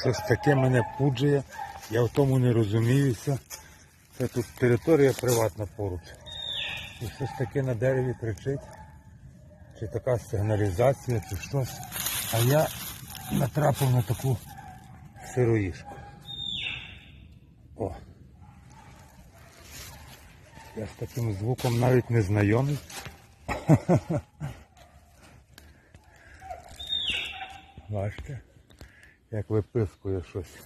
Щось таке мене пуджує, я в тому не розуміюся. Це тут територія приватна поруч. І щось таке на дереві кричить. Чи така сигналізація, чи щось. А я натрапив на таку сироїшку. О. Я з таким звуком навіть не знайомий. Бачите, як випискує щось.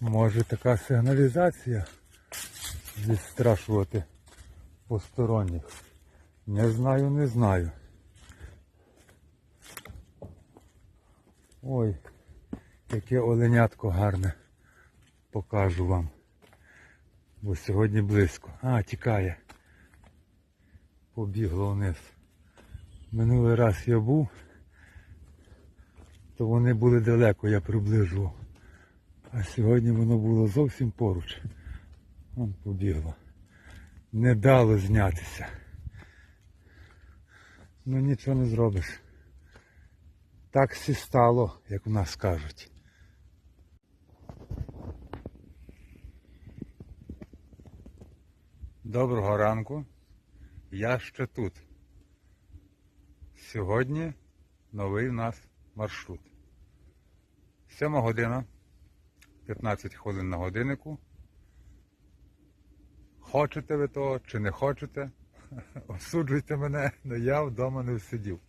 Може така сигналізація відстрашувати посторонніх. Не знаю, не знаю. Ой, яке оленятко гарне. Покажу вам. Бо сьогодні близько. А, тікає. Побігло вниз. Минулий раз я був, то вони були далеко, я приближував. А сьогодні воно було зовсім поруч. Вон побігло. Не дало знятися. Ну нічого не зробиш. Так всі стало, як в нас кажуть. Доброго ранку. Я ще тут. Сьогодні новий у нас маршрут. 7 година, 15 хвилин на годиннику. Хочете ви того чи не хочете, осуджуйте мене, але я вдома не сидів.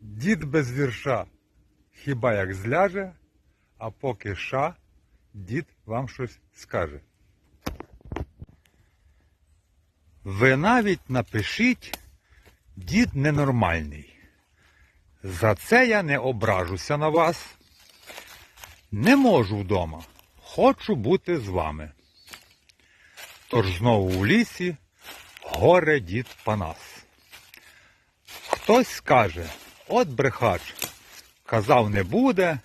Дід без вірша хіба як зляже, а поки ша, дід вам щось скаже. Ви навіть напишіть, дід ненормальний. За це я не ображуся на вас. Не можу вдома. Хочу бути з вами. Тож знову у лісі горе дід Панас. Хтось скаже, от брехач, казав не буде,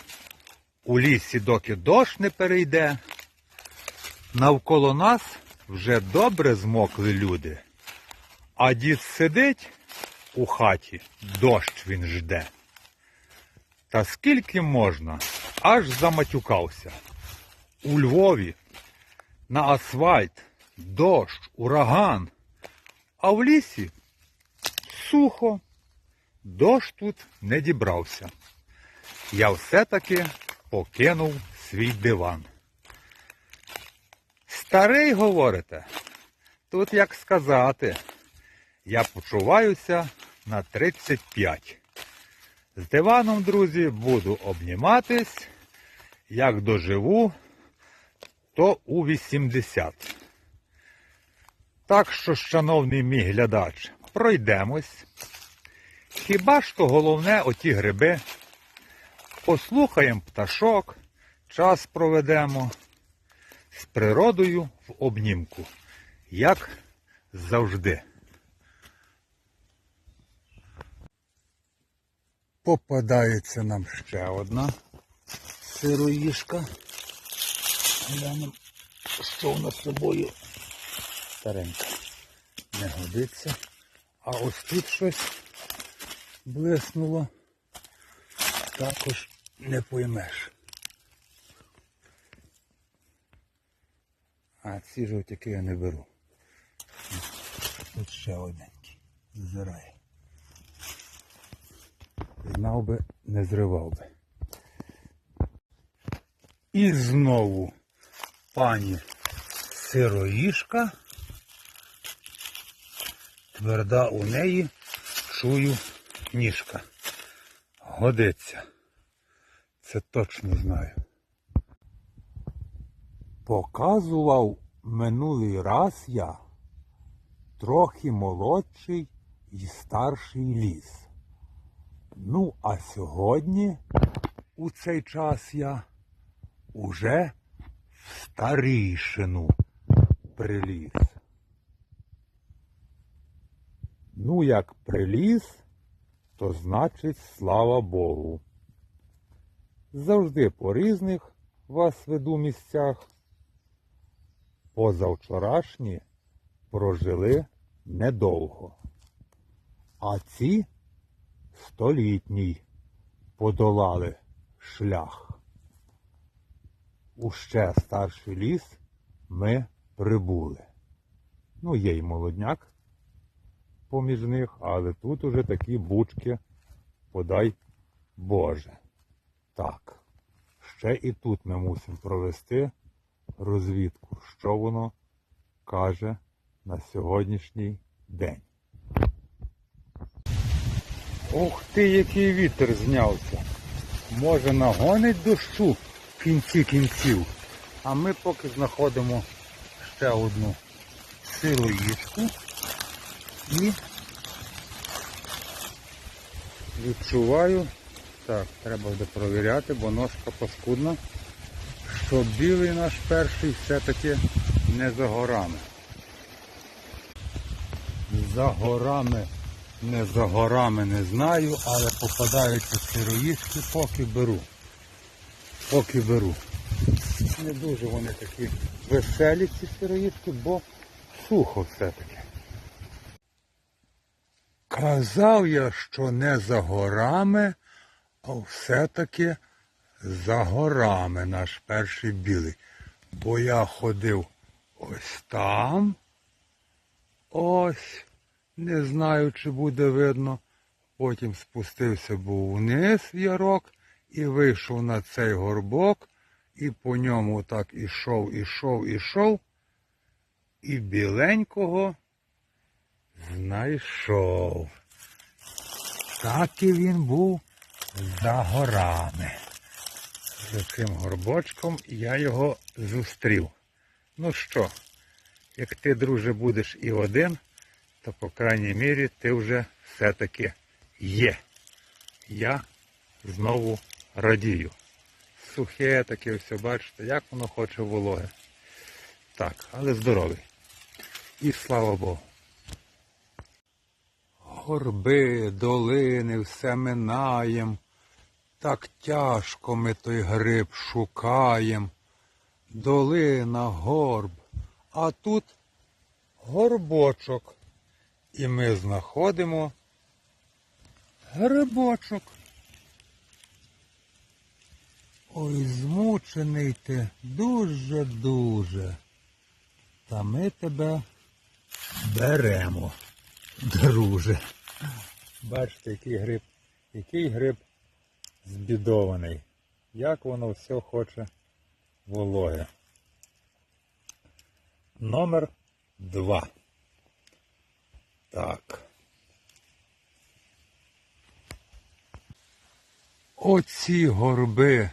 у лісі доки дощ не перейде. Навколо нас вже добре змокли люди, а дід сидить у хаті, дощ він жде. Та скільки можна, аж заматюкався. У Львові на асфальт, дощ, ураган, а в лісі сухо, дощ тут не дібрався. Я все-таки покинув свій диван. Старий, говорите, тут як сказати, я почуваюся на 35. З диваном, друзі, буду обніматись. Як доживу, то у 80. Так що, шановний мій глядач, пройдемось. Хіба ж то головне оті гриби? Послухаємо пташок, час проведемо з природою в обнімку, як завжди. Попадається нам ще одна сироїшка. Глянемо, що вона з собою старенька. Не годиться. А ось тут щось блиснуло. Також не поймеш. А ці жовтяки я не беру. Тут ще одненький. Ззирає. Знав би, не зривав би. І знову пані сироїшка. Тверда у неї чую ніжка. Годиться. Це точно знаю. Показував минулий раз я трохи молодший і старший ліс. Ну, а сьогодні, у цей час я уже в старішину приліз. Ну, як приліз, то значить слава Богу. Завжди по різних вас веду місцях. Позавчорашні прожили недовго. А ці столітній подолали шлях. У ще старший ліс ми прибули. Ну, є й молодняк поміж них, але тут уже такі бучки, подай Боже. Так, ще і тут ми мусимо провести розвідку, що воно каже на сьогоднішній день. Ух ти, який вітер знявся. Може нагонить дощу в кінці кінців. А ми поки знаходимо ще одну сироїшку і відчуваю, так, треба буде провіряти, бо ножка паскудна, що білий наш перший все-таки не за горами. За горами, не за горами не знаю, але попадаються сироїшки, поки беру. Поки беру. Не дуже вони такі веселі ці сироїшки, бо сухо все-таки. Казав я, що не за горами, а все-таки за горами наш перший білий. Бо я ходив ось там. Ось, не знаю, чи буде видно. Потім спустився був вниз ярок і вийшов на цей горбок, і по ньому так ішов, ішов, ішов, і біленького знайшов. Так і він був за горами. За цим горбочком я його зустрів. Ну що, як ти, друже, будеш і один, то, по крайній мірі, ти вже все-таки є. Я знову радію. Сухе таке все, бачите, як воно хоче вологе. Так, але здоровий. І слава Богу. Горби, долини, все минаєм. Так тяжко ми той гриб шукаєм. Долина, горб, а тут горбочок. І ми знаходимо грибочок. Ой, змучений ти дуже-дуже. Та ми тебе беремо, друже. Бачите, який гриб, який гриб збідований. Як воно все хоче вологе. Номер два. Так. Оці горби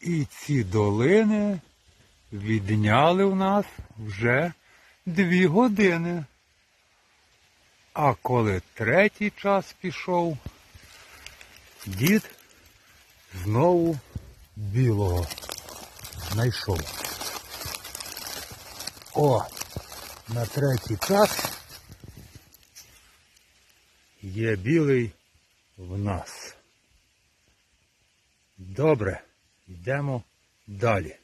і ці долини відняли в нас вже дві години. А коли третій час пішов, дід знову білого знайшов. О, на третій час є білий в нас. Добре, йдемо далі.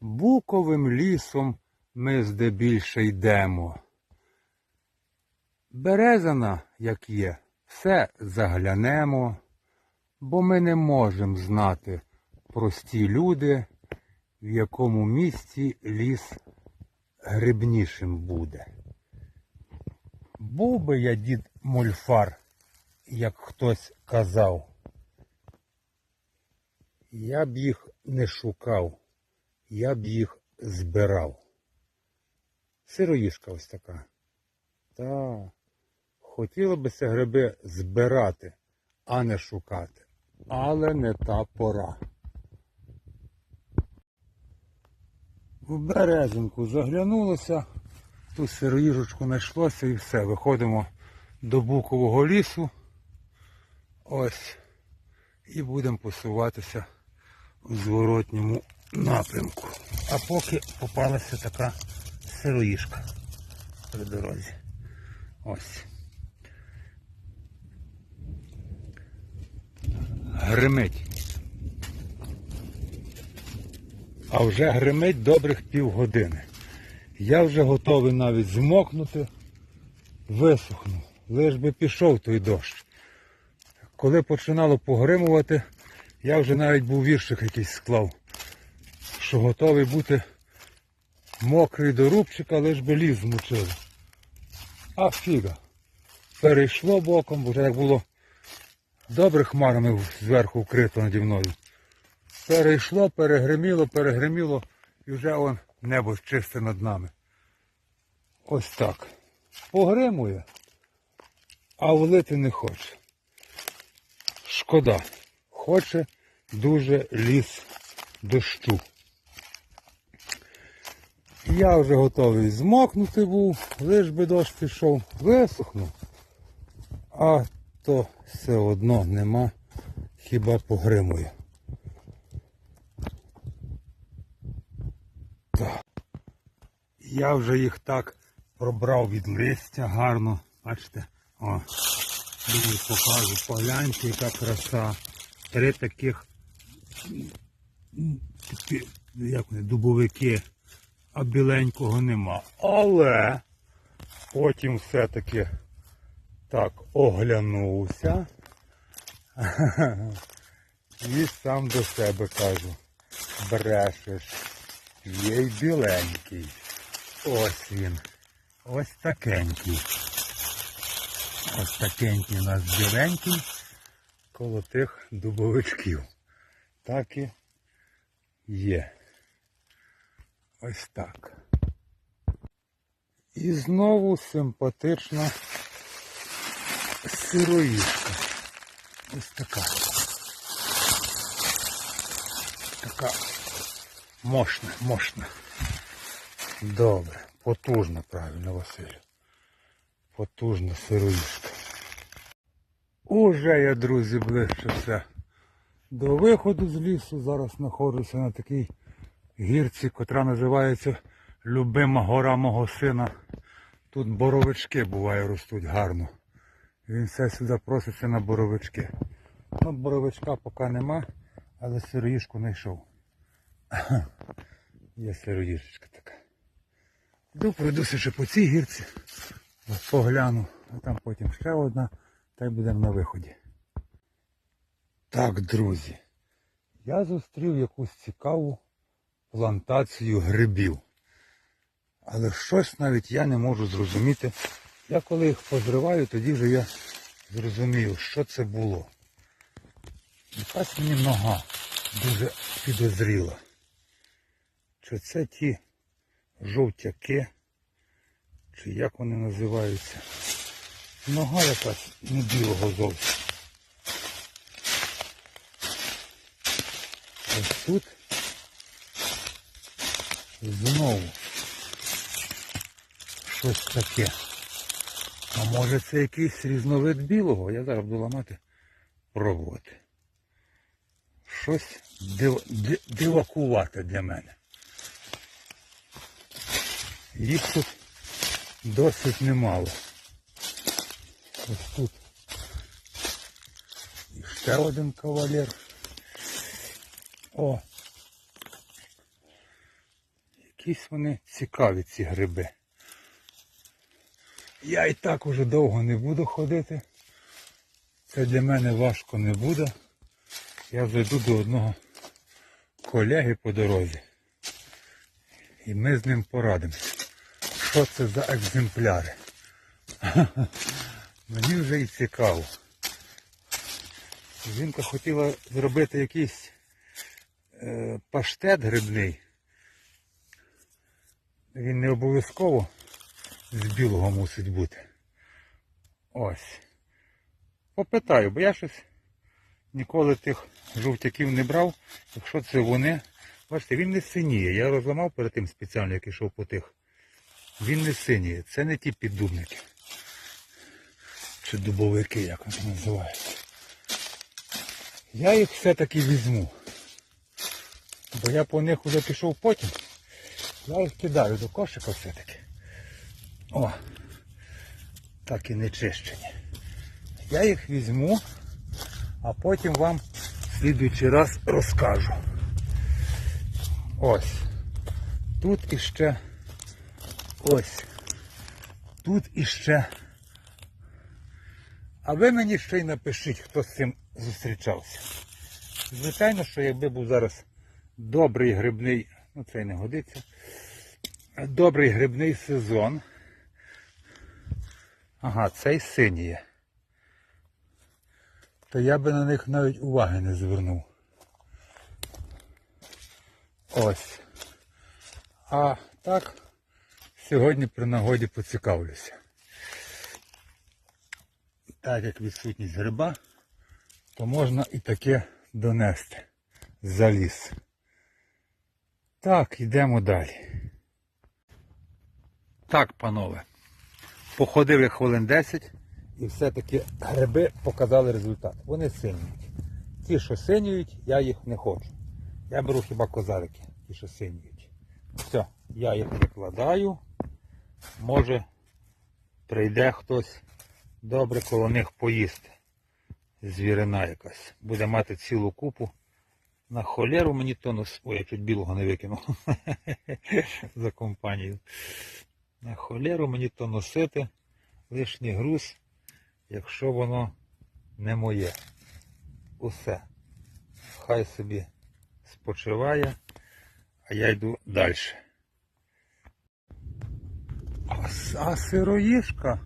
Буковим лісом ми здебільше йдемо. Березана, як є, все заглянемо, бо ми не можемо знати, прості люди, в якому місці ліс грибнішим буде. Був би я дід мольфар, як хтось казав. Я б їх не шукав, я б їх збирав. Сироїшка ось така. Та, хотіло би ці гриби збирати, а не шукати. Але не та пора. В березинку заглянулося, тут сироїжечку знайшлося і все. Виходимо до букового лісу. Ось. І будемо посуватися в зворотньому напрямку. А поки попалася така сироїшка при дорозі. Ось. Гримить. А вже гримить добрих півгодини. Я вже готовий навіть змокнути, висохнув. лиш би пішов той дощ. Коли починало погримувати, я вже навіть був віршик якийсь склав, що готовий бути мокрий до рубчика, лиш би ліс змочили. А фіга. Перейшло боком, бо вже так було добре хмарами зверху вкрито наді мною. Перейшло, перегриміло, перегриміло, і вже он небо чисте над нами. Ось так. Погримує, а влити не хоче. Шкода. Хоче дуже ліс дощу. Я вже готовий змокнути був, лиш би дощ пішов, висохнув. А то все одно нема, хіба погримує. Я вже їх так пробрав від листя гарно. Бачите? О, думаю, покажу. Погляньте, яка краса. Три таких такі, як вони, дубовики, а біленького нема. Але потім все-таки так оглянувся. І сам до себе кажу. Брешеш. Є й біленький. Ось він. Ось такенький. Ось такенький у нас біленький коло тих дубовичків. Так і є. Ось так. І знову симпатична сироїшка. Ось така. Така мощна, мощна. Добре. Потужна, правильно, Василю. Потужна сироїшка. Уже я, друзі, ближче. До виходу з лісу зараз знаходжуся на такій гірці, котра називається Любима гора мого сина. Тут боровички буває ростуть гарно. Він все сюди проситься на боровички. Ну, боровичка поки нема, але сироїшку знайшов. Є сироїшечка така. Йду пройдуся ще по цій гірці. Погляну, а там потім ще одна, та й будемо на виході. Так, друзі, я зустрів якусь цікаву плантацію грибів. Але щось навіть я не можу зрозуміти. Я коли їх позриваю, тоді вже я зрозумію, що це було. Якась мені нога дуже підозріла. Чи це ті жовтяки, чи як вони називаються. Нога якась не білого зовсім. Ось тут знову щось таке. А може це якийсь різновид білого? Я зараз буду ламати, пробувати. Щось дивакувате для мене. Їх тут досить немало. Ось тут. І ще один кавалер. О! Якісь вони цікаві, ці гриби. Я і так уже довго не буду ходити. Це для мене важко не буде. Я зайду до одного колеги по дорозі. І ми з ним порадимося. Що це за екземпляри? Мені вже і цікаво. Жінка хотіла зробити якийсь е, паштет грибний. Він не обов'язково з білого мусить бути. Ось. Попитаю, бо я щось ніколи тих жовтяків не брав. Якщо це вони. Бачите, він не синіє. Я розламав перед тим спеціально, як ішов по тих. Він не синіє. Це не ті піддубники. Чи дубовики, як вони називаються. Я їх все-таки візьму. Бо я по них вже пішов потім. Я їх кидаю до кошика все-таки. О, так і не чищені. Я їх візьму, а потім вам в слідуючий раз розкажу. Ось. Тут іще ось. Тут іще А ви мені ще й напишіть, хто з цим зустрічався. Звичайно, що якби був зараз добрий грибний, ну це й не годиться, добрий грибний сезон. Ага, цей синій. То я би на них навіть уваги не звернув. Ось. А так, сьогодні при нагоді поцікавлюся. Так як відсутність гриба, то можна і таке донести за ліс. Так, йдемо далі. Так, панове, походили хвилин 10 і все-таки гриби показали результат. Вони синюють. Ті, що синюють, я їх не хочу. Я беру хіба козарики, ті, що синюють. Все, я їх викладаю. Може прийде хтось добре коло них поїсти. Звірина якась. Буде мати цілу купу. На холеру мені то нос... Ой, я чуть білого не викинув. За компанію. На холеру мені то носити лишній груз, якщо воно не моє. Усе. Хай собі спочиває, а я йду далі. А, сироїшка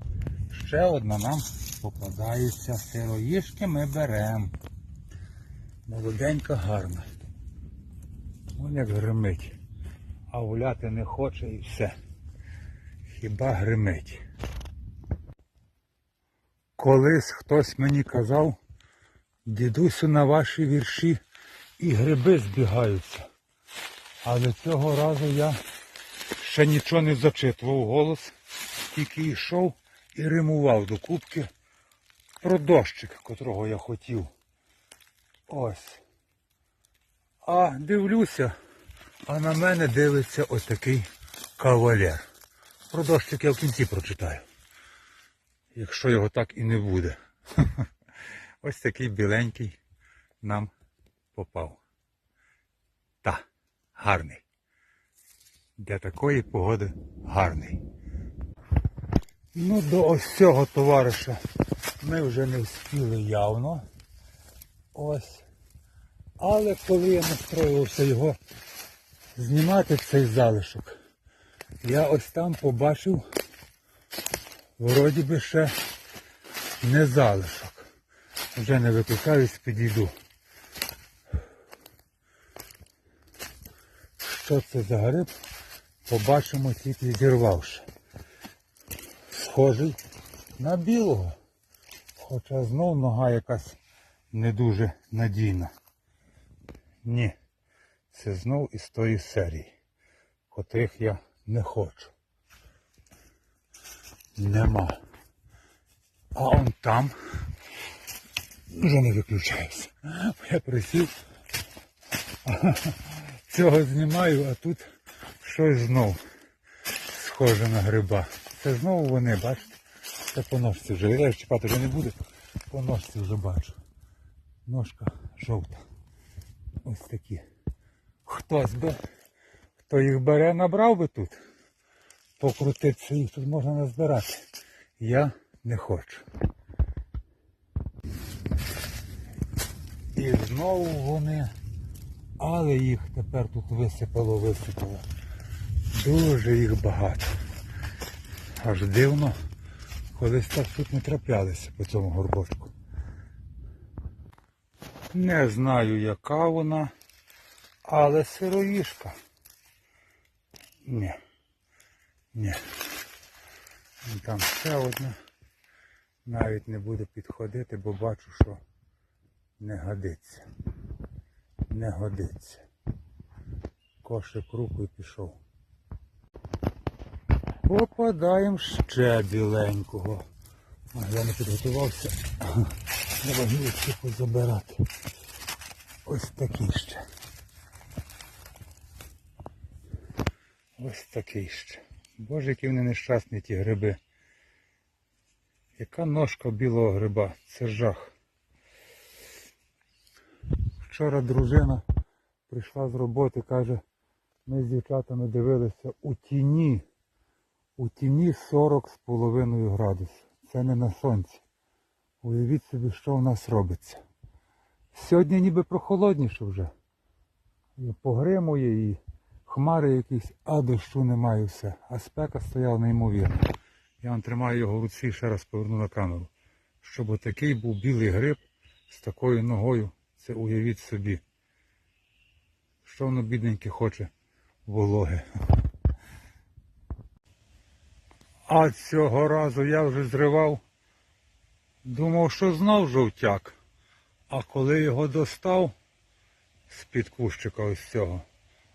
ще одна нам попадається. Сироїшки ми беремо. Молоденька гарна. Вон як гримить. А гуляти не хоче і все. Хіба гримить. Колись хтось мені казав, дідусю на ваші вірші і гриби збігаються. Але цього разу я ще нічого не зачитував голос, тільки йшов і римував до кубки про дощик, котрого я хотів. Ось. А дивлюся, а на мене дивиться ось такий кавалер. Про дощик я в кінці прочитаю. Якщо його так і не буде. Ось такий біленький нам попав. Та, гарний. Для такої погоди гарний. Ну, до ось цього товариша ми вже не встигли явно. Ось. Але коли я настроювався його знімати цей залишок, я ось там побачив, вроді би ще не залишок. Вже не викликаюсь, підійду. Що це за гриб? Побачимо тільки зірвавши. Схожий на білого. Хоча знов нога якась не дуже надійна. Ні, це знов із тої серії, котрих я не хочу. Нема. А он там вже не виключаюся. Я присів, цього знімаю, а тут щось знов схоже на гриба. Це знову вони, бачите? Це по ножці вже. Я ж чіпати вже не буде. По ножці вже бачу. Ножка жовта. Ось такі. Хтось би, хто їх бере, набрав би тут. Покрутитися їх тут можна назбирати. Я не хочу. І знову вони, але їх тепер тут висипало, висипало. Дуже їх багато. Аж дивно, колись так тут не траплялися по цьому горбочку. Не знаю, яка вона, але сироїшка. Ні. Ні. Там ще одна. Навіть не буду підходити, бо бачу, що не годиться. Не годиться. Кошик руку і пішов. Попадаємо ще біленького. А, я не підготувався. Треба гілочки позабирати. Ось такий ще. Ось такий ще. Боже, які вони нещасні ті гриби. Яка ножка білого гриба? Це жах. Вчора дружина прийшла з роботи, каже, ми з дівчатами дивилися у тіні. У тіні 40 з половиною градусів. Це не на сонці. Уявіть собі, що в нас робиться. Сьогодні ніби прохолодніше вже. Погримує, і хмари якісь, а дощу немає все. А спека стояла неймовірно. Я вам тримаю його в руці і ще раз поверну на камеру. Щоб отакий був білий гриб з такою ногою, це уявіть собі. Що воно бідненьке хоче вологе. А цього разу я вже зривав. Думав, що знов жовтяк. А коли його достав з-під кущика ось цього,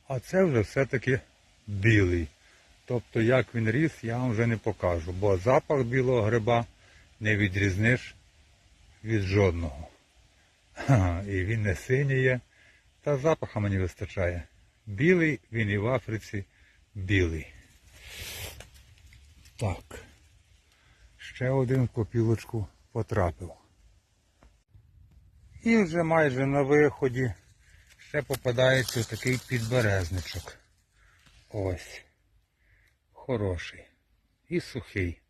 а це вже все-таки білий. Тобто, як він ріс, я вам вже не покажу, бо запах білого гриба не відрізниш від жодного. І він не синіє, та запаха мені вистачає. Білий, він і в Африці білий. Так. Ще один в копілочку потрапив. І вже майже на виході ще попадається такий підберезничок. Ось. Хороший. І сухий.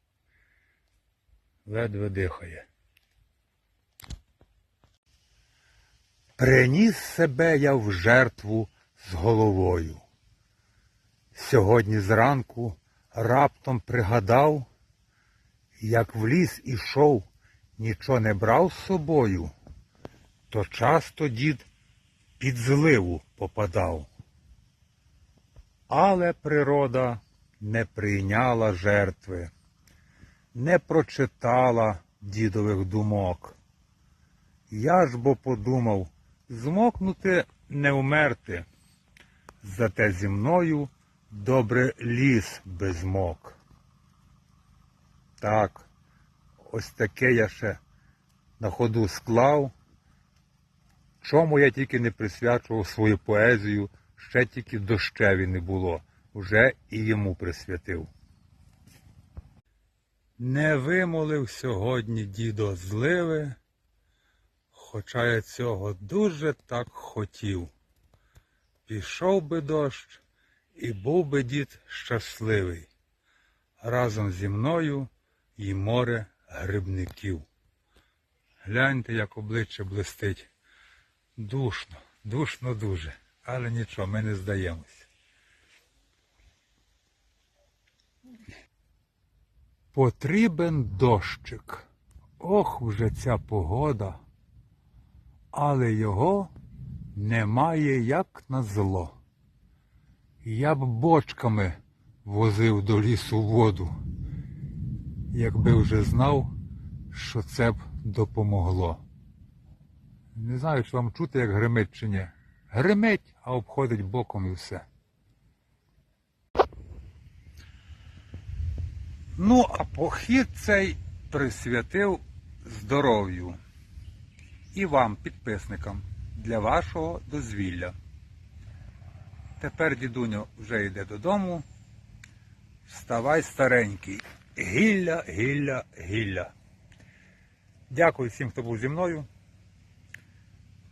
Ледве дихає. Приніс себе я в жертву з головою. Сьогодні зранку раптом пригадав, як в ліс ішов, нічого не брав з собою, то часто дід під зливу попадав. Але природа не прийняла жертви, не прочитала дідових думок. Я ж бо подумав, змокнути не вмерти, зате зі мною добре ліс без мок. Так, ось таке я ще на ходу склав. Чому я тільки не присвячував свою поезію, ще тільки дощеві не було, вже і йому присвятив. Не вимолив сьогодні дідо зливи, хоча я цього дуже так хотів. Пішов би дощ, і був би дід щасливий. Разом зі мною і море грибників. Гляньте, як обличчя блистить. Душно, душно дуже, але нічого, ми не здаємось. Потрібен дощик. Ох, вже ця погода, але його немає як на зло. Я б бочками возив до лісу воду, якби вже знав, що це б допомогло. Не знаю, чи вам чути, як гримить чи ні. Гримить, а обходить боком і все. Ну, а похід цей присвятив здоров'ю. І вам, підписникам, для вашого дозвілля. Тепер дідуньо вже йде додому. Вставай старенький. Гілля, гілля, гілля. Дякую всім, хто був зі мною.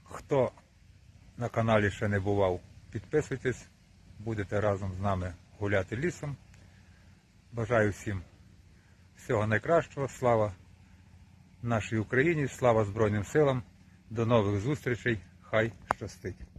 Хто на каналі ще не бував, підписуйтесь, будете разом з нами гуляти лісом. Бажаю всім всього найкращого. Слава нашій Україні, слава Збройним силам. До нових зустрічей. Хай щастить.